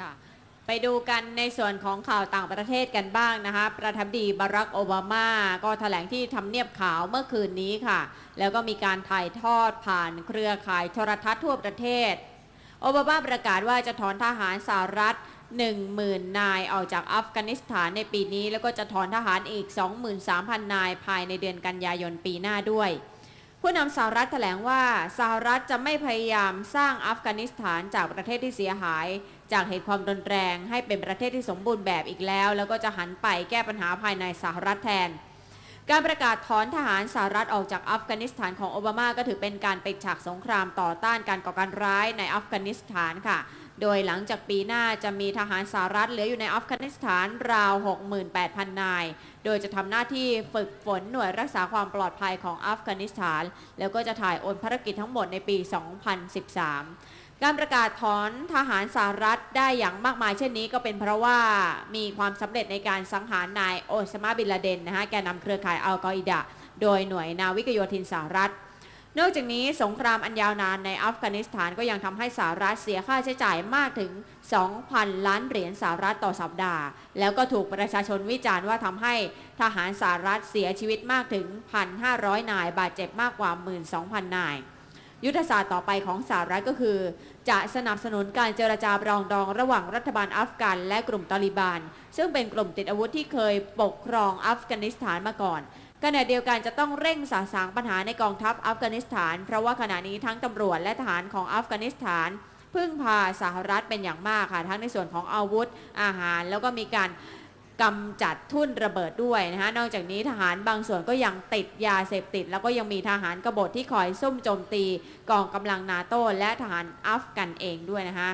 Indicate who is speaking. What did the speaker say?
Speaker 1: ค่ะไปดูกันในส่วนของข่าวต่างประเทศกันบ้างนะคะ ประธานดีบารักโอบามา ก็แถลงที่ทำเนียบขาวเมื่อคืนนี้ค่ะ แล้วก็มีการถ่ายทอดผ่านเครือข่ายโทรทัศน์ทั่วประเทศ โอบามาประกาศว่าจะถอนทหารสหรัฐ10,000 นายออกจากอัฟกานิสถานในปีนี้ แล้วก็จะถอนทหารอีก 23,000 นายภายในเดือนกันยายนปีหน้าด้วย ผู้นำสหรัฐแถลงว่าสหรัฐจะไม่พยายามสร้างอัฟกานิสถานจากประเทศที่เสียหาย จากเหตุความรุนแรงให้เป็นประเทศที่สมบูรณ์แบบอีกแล้ว แล้วก็จะหันไปแก้ปัญหาภายในสหรัฐแทน การประกาศถอนทหารสหรัฐออกจากอัฟกานิสถานของโอบามาก็ถือเป็นการปิดฉากสงครามต่อต้านการก่อการร้ายในอัฟกานิสถานค่ะ โดยหลังจากปีหน้าจะมีทหารสหรัฐเหลืออยู่ในอัฟกานิสถานราว 68,000 นาย โดยจะทำหน้าที่ฝึกฝนหน่วยรักษาความปลอดภัยของอัฟกานิสถาน แล้วก็จะถ่ายโอนภารกิจทั้งหมดในปี 2013การประกาศถอนทหารสหรัฐได้อย่างมากมายเช่นนี้ก็เป็นเพราะว่ามีความสำเร็จในการสังหารนายโอซามาบินลาเดนนะฮะแกนนำเครือข่ายอัลกออิดะ โดยหน่วยนาวิกโยธินสหรัฐ นอกจากนี้สงครามอันยาวนานในอัฟกานิสถานก็ยังทำให้สหรัฐเสียค่าใช้จ่ายมากถึง 2,000 ล้านเหรียญสหรัฐต่อสัปดาห์ แล้วก็ถูกประชาชนวิจารณ์ว่าทำให้ทหารสหรัฐเสียชีวิตมากถึง 1,500 นาย บาดเจ็บมากกว่า 12,000 นาย ยุทธศาสตร์ต่อไปของสหรัฐก็คือ จะสนับสนุนการเจรจาปรองดองระหว่างรัฐบาลอัฟกันและกลุ่มตอลิบานซึ่งเป็นกลุ่มติดอาวุธที่เคยปกครองอัฟกานิสถานมาก่อน ขณะเดียวกันจะต้องเร่งสาสางปัญหาในกองทัพอัฟกานิสถาน เพราะว่าขณะนี้ทั้งตำรวจและทหารของอัฟกานิสถาน พึ่งพาสหรัฐเป็นอย่างมากค่ะ ทั้งในส่วนของอาวุธอาหาร แล้วก็มีการกำจัดทุ่นระเบิดด้วยนะคะนอกจากนี้ทหารบางส่วนก็ยังติดยาเสพติด แล้วก็ยังมีทหารกบฏที่คอยซุ่มโจมตีกองกำลังนาโต้และทหารอัฟกันเองด้วยนะคะ